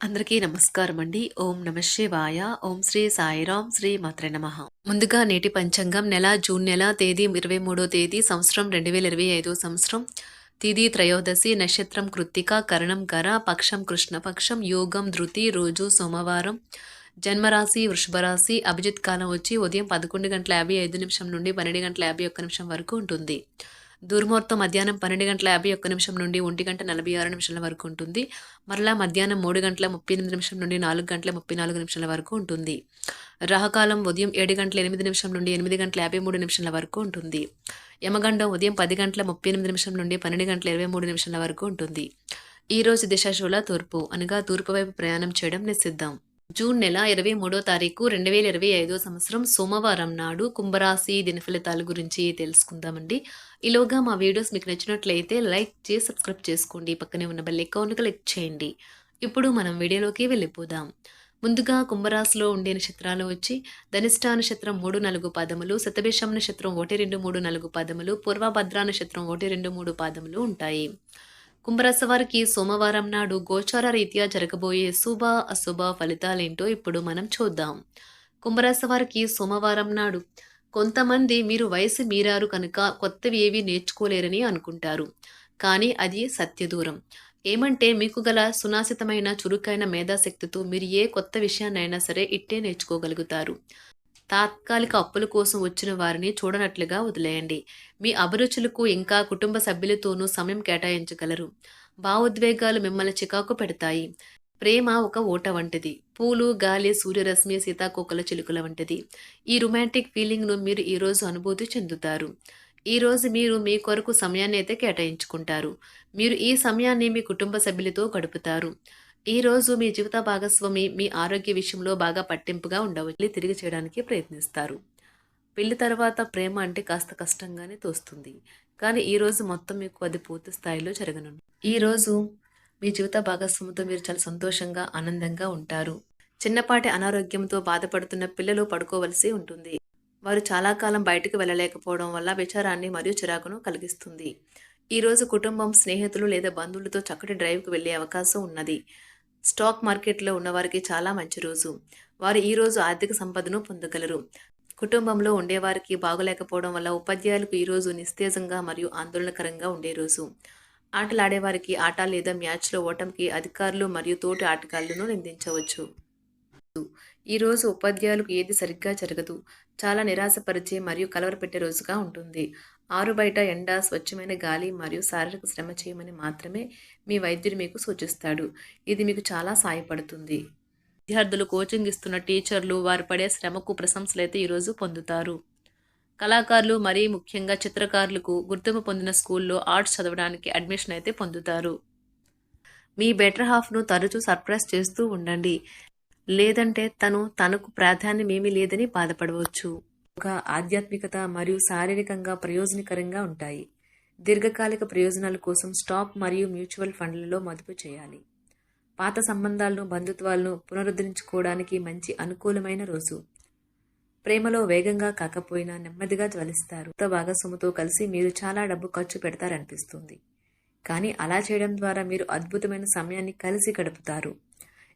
అందరికీ నమస్కారం అండి. ఓం నమ శివాయ. ఓం శ్రీ సాయిరాం శ్రీ మాత్ర నమ. ముందుగా నేటి పంచాంగం నెల జూన్ నెల తేదీ ఇరవై మూడో తేదీ సంవత్సరం రెండు వేల ఇరవై ఐదో సంవత్సరం. తిది త్రయోదశి నక్షత్రం కృత్తిక కరణం కర పక్షం కృష్ణపక్షం యోగం ధృతి రోజు సోమవారం. జన్మరాశి వృషభరాశి అభిజిత్ కాలం వచ్చి ఉదయం పదకొండు గంటల యాభై ఐదు నిమిషం నుండి పన్నెండు గంటల యాభై ఒక్క నిమిషం వరకు ఉంటుంది. దుర్ముహూర్తం మధ్యాహ్నం పన్నెండు గంటల యాభై ఒక్క నిమిషం నుండి ఒంటి గంట నలభై ఆరు నిమిషాల వరకు ఉంటుంది. మరలా మధ్యాహ్నం మూడు గంటల ముప్పై ఎనిమిది నిమిషం నుండి నాలుగు గంటల ముప్పై నాలుగు నిమిషాల వరకు ఉంటుంది. రాహకాలం ఉదయం ఏడు గంటల ఎనిమిది నిమిషం నుండి ఎనిమిది గంటల యాభై మూడు నిమిషాల వరకు ఉంటుంది. యమగండం ఉదయం పది గంటల ముప్పై ఎనిమిది నిమిషం నుండి పన్నెండు గంటల ఇరవై మూడు నిమిషాల వరకు ఉంటుంది. ఈ రోజు దిశాశూల తూర్పు అనగా తూర్పు వైపు ప్రయాణం చేయడం నిషిద్దాం జూన్ నెల ఇరవై మూడో తారీఖు రెండు వేల ఇరవై ఐదో సంవత్సరం సోమవారం నాడు కుంభరాశి దినఫలితాల గురించి తెలుసుకుందామండి. ఈలోగా మా వీడియోస్ మీకు నచ్చినట్లయితే లైక్ చేసి సబ్స్క్రైబ్ చేసుకోండి. పక్కనే ఉన్న బెల్ అకౌంట్ క్లిక్ చేయండి. ఇప్పుడు మనం వీడియోలోకి వెళ్ళిపోదాం. ముందుగా కుంభరాశిలో ఉండే నక్షత్రాలు వచ్చి ధనిష్ట నక్షత్రం మూడు నాలుగు పాదములు శతభిషం నక్షత్రం ఒకటి రెండు మూడు నాలుగు పాదములు పూర్వభద్ర నక్షత్రం ఒకటి రెండు మూడు పాదములు ఉంటాయి. కుంభరాశి వారికి సోమవారం నాడు గోచార రీత్యా జరగబోయే శుభ అశుభ ఫలితాలేంటో ఇప్పుడు మనం చూద్దాం. కుంభరాశి వారికి సోమవారం నాడు కొంతమంది మీరు వయసు మీరారు కనుక కొత్తవి ఏవి నేర్చుకోలేరని అనుకుంటారు. కానీ అది సత్యదూరం. ఏమంటే మీకు గల సునాసితమైన చురుకైన మేధాశక్తితో మీరు ఏ కొత్త విషయాన్నైనా సరే ఇట్టే నేర్చుకోగలుగుతారు. తాత్కాలిక అప్పుల కోసం వచ్చిన వారిని చూడనట్లుగా వదిలేయండి. మీ అభిరుచులకు ఇంకా కుటుంబ సభ్యులతోనూ సమయం కేటాయించగలరు. భావోద్వేగాలు మిమ్మల్ని చికాకు పెడతాయి. ప్రేమ ఒక ఓట వంటిది. పూలు గాలి సూర్యరశ్మి సీతాకోకల చిలుకల వంటిది. ఈ రొమాంటిక్ ఫీలింగ్ను మీరు ఈరోజు అనుభూతి చెందుతారు. ఈరోజు మీరు మీ కొరకు సమయాన్ని అయితే కేటాయించుకుంటారు. మీరు ఈ సమయాన్ని మీ కుటుంబ సభ్యులతో గడుపుతారు. ఈ రోజు మీ జీవిత భాగస్వామి మీ ఆరోగ్య విషయంలో బాగా పట్టింపుగా ఉండవచ్చు తిరిగి చేయడానికి ప్రయత్నిస్తారు. పెళ్ళి తర్వాత ప్రేమ అంటే కాస్త కష్టంగానే తోస్తుంది. కానీ ఈ రోజు మొత్తం మీకు అది పూర్తి స్థాయిలో జరగనుంది. ఈ రోజు మీ జీవిత భాగస్వామితో మీరు చాలా సంతోషంగా ఆనందంగా ఉంటారు. చిన్నపాటి అనారోగ్యంతో బాధపడుతున్న పిల్లలు పడుకోవలసి ఉంటుంది. వారు చాలా కాలం బయటకు వెళ్ళలేకపోవడం వల్ల విచారాన్ని మరియు చిరాకును కలిగిస్తుంది. ఈరోజు కుటుంబం స్నేహితులు లేదా బంధువులతో చక్కటి డ్రైవ్కి వెళ్ళే అవకాశం ఉన్నది. స్టాక్ మార్కెట్లో ఉన్నవారికి చాలా మంచి రోజు. వారు ఈ రోజు ఆర్థిక సంపదను పొందగలరు. కుటుంబంలో ఉండేవారికి బాగోలేకపోవడం వల్ల ఉపాధ్యాయులకు ఈరోజు నిస్తేజంగా మరియు ఆందోళనకరంగా ఉండే రోజు. ఆటలాడేవారికి ఆట లేదా మ్యాచ్లో ఓటమికి అధికారులు మరియు తోటి ఆటగాళ్ళను నిందించవచ్చు. ఈరోజు ఉపాధ్యాయులకు ఏది సరిగ్గా జరగదు. చాలా నిరాశపరిచే మరియు కలవరపెట్టే రోజుగా ఉంటుంది. ఆరు బయట ఎండ స్వచ్ఛమైన గాలి మరియు శారీరక శ్రమ చేయమని మాత్రమే మీ వైద్యుడు మీకు సూచిస్తాడు. ఇది మీకు చాలా సాయపడుతుంది. విద్యార్థులు కోచింగ్ ఇస్తున్న టీచర్లు వారు పడే శ్రమకు ప్రశంసలు అయితే ఈరోజు పొందుతారు. కళాకారులు మరీ ముఖ్యంగా చిత్రకారులకు గుర్తింపు పొందిన స్కూల్లో ఆర్ట్స్ చదవడానికి అడ్మిషన్ అయితే పొందుతారు. మీ బెటర్ హాఫ్ను తరచూ సర్ప్రైజ్ చేస్తూ ఉండండి. లేదంటే తను తనకు ప్రాధాన్యమేమీ లేదని బాధపడవచ్చు. ఒక ఆధ్యాత్మికత మరియు శారీరకంగా ప్రయోజనకరంగా ఉంటాయి. దీర్ఘకాలిక ప్రయోజనాల కోసం స్టాక్ మరియు మ్యూచువల్ ఫండ్లలో మదుపు చేయాలి. పాత సంబంధాలను బంధుత్వాలను పునరుద్ధరించుకోవడానికి మంచి అనుకూలమైన రోజు. ప్రేమలో వేగంగా కాకపోయినా నెమ్మదిగా జ్వలిస్తారు. కొత్త భాగస్వామితో కలిసి మీరు చాలా డబ్బు ఖర్చు పెడతారనిపిస్తుంది. కానీ అలా చేయడం ద్వారా మీరు అద్భుతమైన సమయాన్ని కలిసి గడుపుతారు.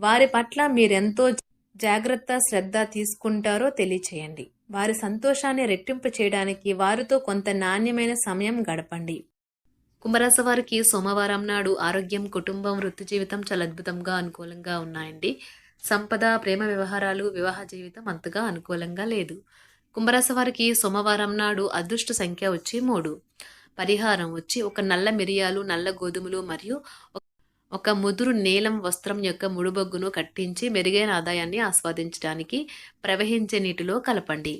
వారి పట్ల మీరెంతో జాగ్రత్త శ్రద్ధ తీసుకుంటారో తెలియచేయండి. వారి సంతోషాన్ని రెట్టింపు చేయడానికి వారితో కొంత నాణ్యమైన సమయం గడపండి. కుంభరాశి వారికి సోమవారం నాడు ఆరోగ్యం కుటుంబం వృత్తి జీవితం చాలా అద్భుతంగా అనుకూలంగా ఉన్నాయండి. సంపద ప్రేమ వ్యవహారాలు వివాహ జీవితం అంతగా అనుకూలంగా లేదు. కుంభరాశి వారికి సోమవారం నాడు అదృష్ట సంఖ్య వచ్చి మూడు. పరిహారం వచ్చి ఒక నల్ల మిరియాలు నల్ల గోధుమలు మరియు ఒక ముదురు నీలం వస్త్రం యొక్క ముడుబొగ్గును కట్టించి మెరుగైన ఆదాయాన్ని ఆస్వాదించడానికి ప్రవహించే నీటిలో కలపండి.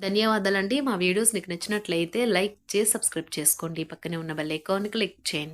ధన్యవాదాలండి. మా వీడియోస్ మీకు నచ్చినట్లయితే లైక్ చేసి సబ్స్క్రైబ్ చేసుకోండి. పక్కనే ఉన్న బెల్ ఐకాన్ క్లిక్ చేయండి.